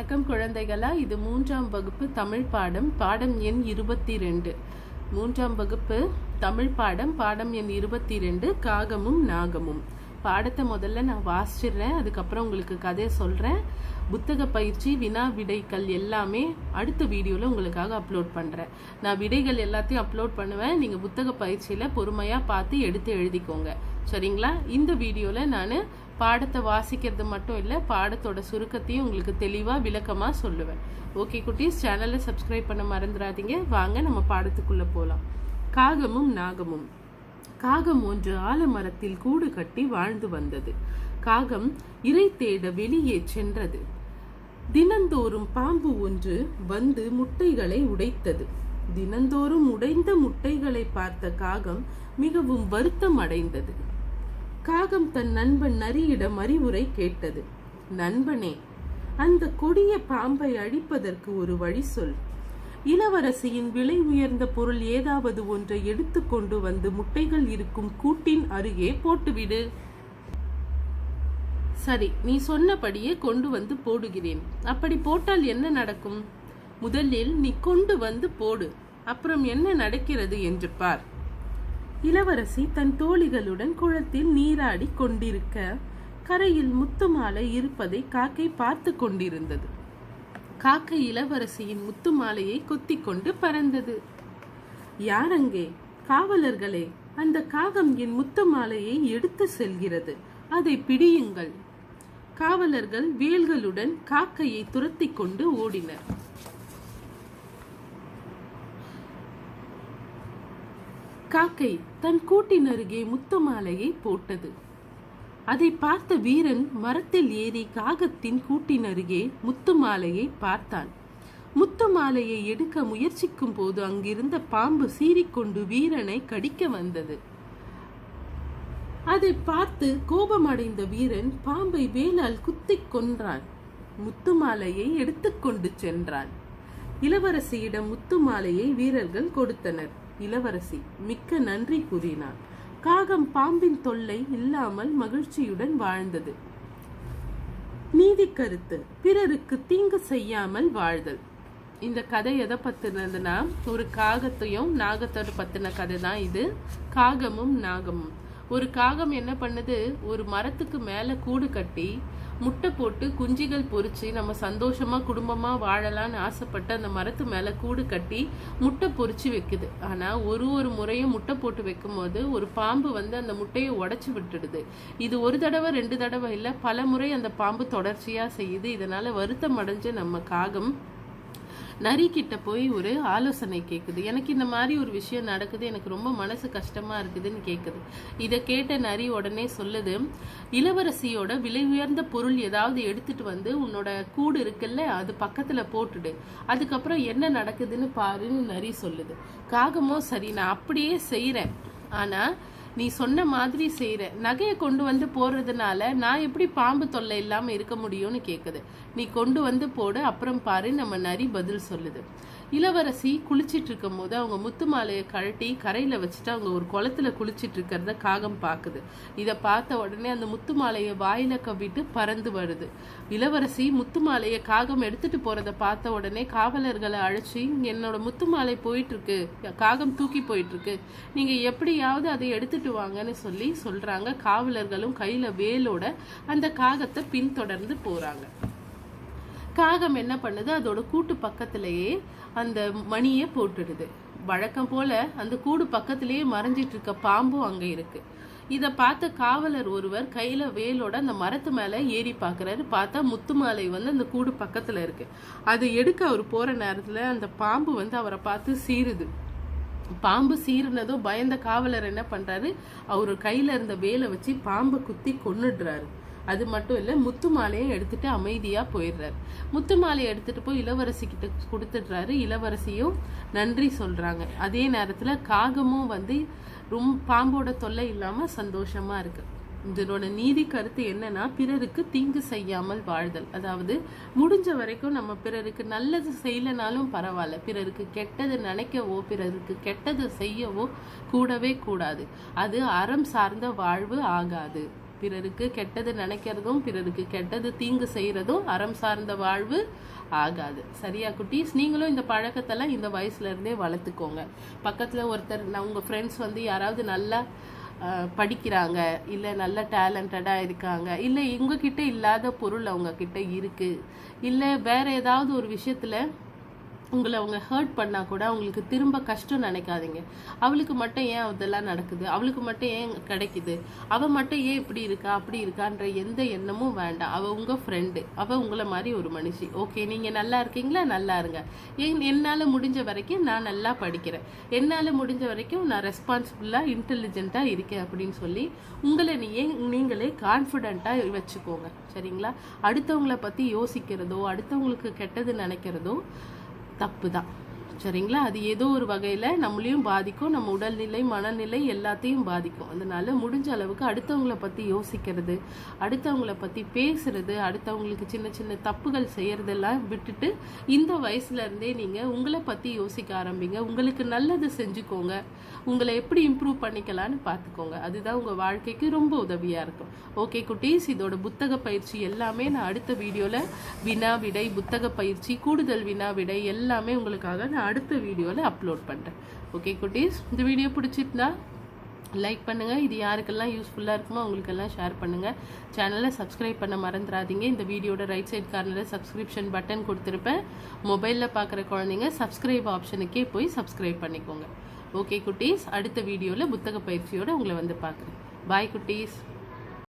வணக்கம் குழந்தைகளா? இது மூன்றாம் வகுப்பு தமிழ் பாடம் பாடம் எண் இருபத்தி ரெண்டு மூன்றாம் வகுப்பு தமிழ் பாடம் பாடம் எண் இருபத்தி ரெண்டு காகமும் நாகமும். பாடத்தை முதல்ல நான் வாசிச்சிடுறேன் அதுக்கப்புறம் உங்களுக்கு கதையை சொல்கிறேன் புத்தக பயிற்சி வினா விடைகள் எல்லாமே அடுத்த வீடியோவில் உங்களுக்காக அப்லோட் பண்ணுறேன் நான் விடைகள் எல்லாத்தையும் அப்லோட் பண்ணுவேன். நீங்கள் புத்தக பயிற்சியில் பொறுமையாக பார்த்து எடுத்து எழுதிக்கோங்க. சரிங்களா? இந்த வீடியோவில் நான் பாடத்தை வாசிக்கிறது மட்டும் இல்லை பாடத்தோட சுருக்கத்தையும் உங்களுக்கு தெளிவாக விளக்கமாக சொல்லுவேன். ஓகே குட்டீஸ் சேனலை சப்ஸ்கிரைப் பண்ண மறந்துடாதீங்க. வாங்க நம்ம பாடத்துக்குள்ளே போகலாம் காகமும் நாகமும். காகம் ஒன்று ஆலமரத்தில் கூடு கட்டி வாழ்ந்து வந்தது. காகம் இறை தேட வெளியே சென்றது. தினந்தோறும் பாம்பு ஒன்று வந்து முட்டைகளை உடைத்தது. தினந்தோறும் உடைந்த முட்டைகளை பார்த்த காகம் மிகவும் வருத்தம் அடைந்தது. காகம் தன் நண்பன் நரியிடம் அறிவுரை கேட்டது. நண்பனே அந்த கொடிய பாம்பை அழிப்பதற்கு ஒரு வழி சொல். இளவரசியின் விலை உயர்ந்த பொருள் ஏதாவது ஒன்றை எடுத்துக்கொண்டு வந்து முட்டைகள் இருக்கும் கூட்டின் அருகே போட்டுவிடு. சரி நீ சொன்னபடியே கொண்டு வந்து போடுகிறேன். அப்படி போட்டால் என்ன நடக்கும்? முதலில் நீ கொண்டு வந்து போடு. அப்புறம் என்ன நடக்கிறது? என்று பார். இளவரசி தன் தோழிகளுடன் குளத்தில் நீராடி கொண்டிருக்க கரையில் முத்துமாலை இருப்பதை காக்கை பார்த்து கொண்டிருந்தது. காக்கை இளவரசியின் முத்து மாலையை கொத்திக் கொண்டு பறந்தது. யாரங்கே காவலர்களே அந்த காகம் என் முத்து மாலையை எடுத்து செல்கிறது அதை பிடியுங்கள். காவலர்கள் வேல்களுடன் காக்கையை துரத்தி கொண்டு ஓடினர். காக்கை தன் கூட்டின் அருகே முத்து மாலையை போட்டது. அதை பார்த்த வீரன் மரத்தில் ஏறி காகத்தின் கூட்டின் அருகே முத்து மாலையை பார்த்தான். முத்து மாலையை எடுக்க முயற்சிக்கும் போது அங்கிருந்த பாம்பு சீறிக்கொண்டு வீரனை கடிக்க வந்தது. அதை பார்த்து கோபமடைந்த வீரன் பாம்பை வேலால் குத்திக் கொன்றான். முத்து மாலையை எடுத்துக்கொண்டு சென்றான். இளவரசியிடம் முத்து மாலையை வீரர்கள் கொடுத்தனர். இளவரசி மிக்க நன்றி கூறினார் காகம் பாம்பின் தொல்லை இல்லாமல் மகிழ்ச்சியுடன் வாழ்ந்தது. நீதி கருத்து பிறருக்கு தீங்கு செய்யாமல் வாழ்தல். இந்த கதை எதை பத்தினதுன்னா ஒரு காகத்தையும் நாகத்தோட பத்தின கதை தான் இது. காகமும் நாகமும். ஒரு காகம் என்ன பண்ணுது? ஒரு மரத்துக்கு மேல கூடு கட்டி முட்டை போட்டு குஞ்சுகள் பொறிச்சு நம்ம சந்தோஷமா குடும்பமா வாழலாம்னு ஆசைப்பட்டு அந்த மரத்து மேல கூடு கட்டி முட்டை பொறிச்சு வைக்குது. ஆனா ஒரு ஒரு முறையும் முட்டை போட்டு வைக்கும் போது ஒரு பாம்பு வந்து அந்த முட்டையை உடைச்சு விட்டுடுது. இது ஒரு தடவை ரெண்டு தடவை இல்ல பல முறை அந்த பாம்பு தொடர்ச்சியா செய்யுது. இதனால வருத்தம் அடைஞ்ச நம்ம காகம் நரி கிட்ட போய் ஒரு ஆலோசனை கேட்குது எனக்கு இந்த மாதிரி ஒரு விஷயம் நடக்குது. எனக்கு ரொம்ப மனசு கஷ்டமா இருக்குதுன்னு கேட்குது இதை கேட்ட நரி உடனே சொல்லுது இளவரசியோட விலை உயர்ந்த பொருள் ஏதாவது எடுத்துட்டு வந்து உன்னோட கூடு இருக்குல்ல அது பக்கத்துல போட்டுடு. அதுக்கப்புறம் என்ன நடக்குதுன்னு பாருன்னு நரி சொல்லுது. காகமோ சரி நான் அப்படியே செய்யறேன் ஆனா நீ சொன்ன மாதிரி செய்யற நகையை கொண்டு வந்து போடுறதுனால நான் எப்படி பாம்பு தொல்லை இல்லாம இருக்க முடியும்னு கேட்குது நீ கொண்டு வந்து போடு அப்புறம் பாரு நம்ம நரி பதில் சொல்லுது. இளவரசி குளிச்சிட்டு இருக்கும் போது அவங்க முத்து மாலையை கழட்டி கரையில வச்சுட்டு அவங்க ஒரு குளத்துல குளிச்சிட்டு இருக்கிறத காகம் பாக்குது இதை பார்த்த உடனே அந்த முத்து மாலையை வாயில கவிட்டு பறந்து வருது. இளவரசி முத்து மாலையை காகம் எடுத்துட்டு போறதை பார்த்த உடனே காவலர்களை அழைச்சி என்னோட முத்து மாலை போயிட்டு இருக்கு காகம் தூக்கி போயிட்டு இருக்கு நீங்க எப்படியாவது அதை எடுத்துட்டு வாங்கன்னு சொல்லி சொல்றாங்க. காவலர்களும் கையில வேலோட அந்த காகத்தை பின்தொடர்ந்து போறாங்க. காகம் என்ன பண்ணுது? அதோட கூட்டு பக்கத்திலேயே அந்த மணியை போட்டுடுது. வழக்கம் போல அந்த கூடு பக்கத்திலேயே மறைஞ்சிட்டு இருக்க பாம்பும் அங்க இருக்கு. இதை பார்த்த காவலர் ஒருவர் கையில வேலோட அந்த மரத்து மேலே ஏறி பார்க்குறாரு பார்த்தா முத்து மாலை வந்து அந்த கூடு பக்கத்துல இருக்கு. அதை எடுக்க அவர் போற நேரத்துல அந்த பாம்பு வந்து அவரை பார்த்து சீருது பாம்பு சீருனதும் பயந்த காவலர் என்ன பண்றாரு? அவர் கையில இருந்த வேலை வச்சு பாம்பை குத்தி கொன்னுடுறாரு. அது மட்டும் இல்லை முத்து மாலையை எடுத்துட்டு அமைதியாக போயிடுறாரு. முத்து மாலையை எடுத்துட்டு போய் இளவரசி கிட்ட கொடுத்துடுறாரு. இளவரசியும் நன்றி சொல்கிறாங்க அதே நேரத்தில் காகமும் வந்து ரொம்ப பாம்போட தொல்லை இல்லாமல் சந்தோஷமாக இருக்கு. இதனோட நீதி கருத்து என்னன்னா பிறருக்கு தீங்கு செய்யாமல் வாழ்தல். அதாவது முடிஞ்ச வரைக்கும் நம்ம பிறருக்கு நல்லது செய்யலனாலும் பரவாயில்ல. பிறருக்கு கெட்டது நினைக்கவோ பிறருக்கு கெட்டது செய்யவோ கூடவே கூடாது. அது அறம் சார்ந்த வாழ்வு ஆகாது. பிறருக்கு கெட்டது நினைக்கிறதும் பிறருக்கு கெட்டது தீங்கு செய்கிறதும் அறம் சார்ந்த வாழ்வு ஆகாது. சரியா குட்டீஸ்? நீங்களும் இந்த பழக்கத்தெல்லாம் இந்த வயசுலேருந்தே வளர்த்துக்கோங்க. பக்கத்தில் ஒருத்தர் நான் உங்கள் ஃப்ரெண்ட்ஸ் வந்து யாராவது நல்லா படிக்கிறாங்க இல்லை நல்ல டேலண்டடாக இருக்காங்க இல்லை உங்ககிட்ட இல்லாத பொருள் அவங்கக்கிட்ட இருக்குது இல்லை வேறு ஏதாவது ஒரு விஷயத்தில் உங்களை அவங்க ஹர்ட் பண்ணால் கூட அவங்களுக்கு திரும்ப கஷ்டம் நினைக்காதீங்க. அவளுக்கு மட்டும் ஏன் அதெல்லாம் நடக்குது? அவளுக்கு மட்டும் ஏன் கிடைக்குது? அவள் மட்டும் ஏன் இப்படி இருக்கா அப்படி இருக்கான்ற எந்த எண்ணமும் வேண்டாம். அவள் உங்கள் ஃப்ரெண்டு அவள் உங்களை மாதிரி ஒரு மனுஷி. ஓகே நீங்கள் நல்லா இருக்கீங்களா? நல்லா இருங்க. ஏன் முடிஞ்ச வரைக்கும் நான் நல்லா படிக்கிறேன். என்னால் முடிஞ்ச வரைக்கும் நான் ரெஸ்பான்சிபிளாக இன்டெலிஜென்ட்டாக இருக்கேன் அப்படின்னு சொல்லி உங்களை நீ நீங்களே கான்ஃபிடென்ட்டாக வச்சுக்கோங்க. சரிங்களா? அடுத்தவங்கள பற்றி யோசிக்கிறதோ அடுத்தவங்களுக்கு கெட்டது நினைக்கிறதோ தப்பு தான் சரிங்களா? அது ஏதோ ஒரு வகையில் நம்மளையும் பாதிக்கும். நம்ம உடல்நிலை மனநிலை எல்லாத்தையும் பாதிக்கும். அதனால முடிஞ்ச அளவுக்கு அடுத்தவங்கள பற்றி யோசிக்கிறது அடுத்தவங்கள பற்றி பேசுறது அடுத்தவங்களுக்கு சின்ன சின்ன தப்புகள் செய்யறதெல்லாம் விட்டுட்டு இந்த வயசுலேருந்தே நீங்கள் உங்களை பற்றி யோசிக்க ஆரம்பிங்க. உங்களுக்கு நல்லது செஞ்சுக்கோங்க. உங்களை எப்படி இம்ப்ரூவ் பண்ணிக்கலான்னு பார்த்துக்கோங்க அதுதான் உங்கள் வாழ்க்கைக்கு ரொம்ப உதவியாக இருக்கும். ஓகே குட்டீஸ் இதோட புத்தக பயிற்சி எல்லாமே நான் அடுத்த வீடியோவில் வினா விடை புத்தக பயிற்சி கூடுதல் வினா விடை எல்லாமே உங்களுக்காக நான் அடுத்த வீடியோவில் அப்லோட் பண்ணுறேன் ஓகே குட்டீஸ்? இந்த வீடியோ பிடிச்சிருந்தா லைக் பண்ணுங்கள் இது யாருக்கெல்லாம் யூஸ்ஃபுல்லாக இருக்குமோ அவங்களுக்கெல்லாம் ஷேர் பண்ணுங்கள் சேனலை சப்ஸ்கிரைப் பண்ண மறந்துடாதீங்க. இந்த வீடியோட ரைட் சைட் கார்னரில் சப்ஸ்கிரிப்ஷன் பட்டன் கொடுத்துருப்பேன். மொபைலில் பார்க்குற குழந்தைங்க சப்ஸ்கிரைப் ஆப்ஷனுக்கே போய் சப்ஸ்கிரைப் பண்ணிக்கோங்க. ஓகே குட்டீஸ்? அடுத்த வீடியோவில் புத்தக பயிற்சியோடு உங்களை வந்து பார்க்குறேன். பாய் குட்டீஸ்.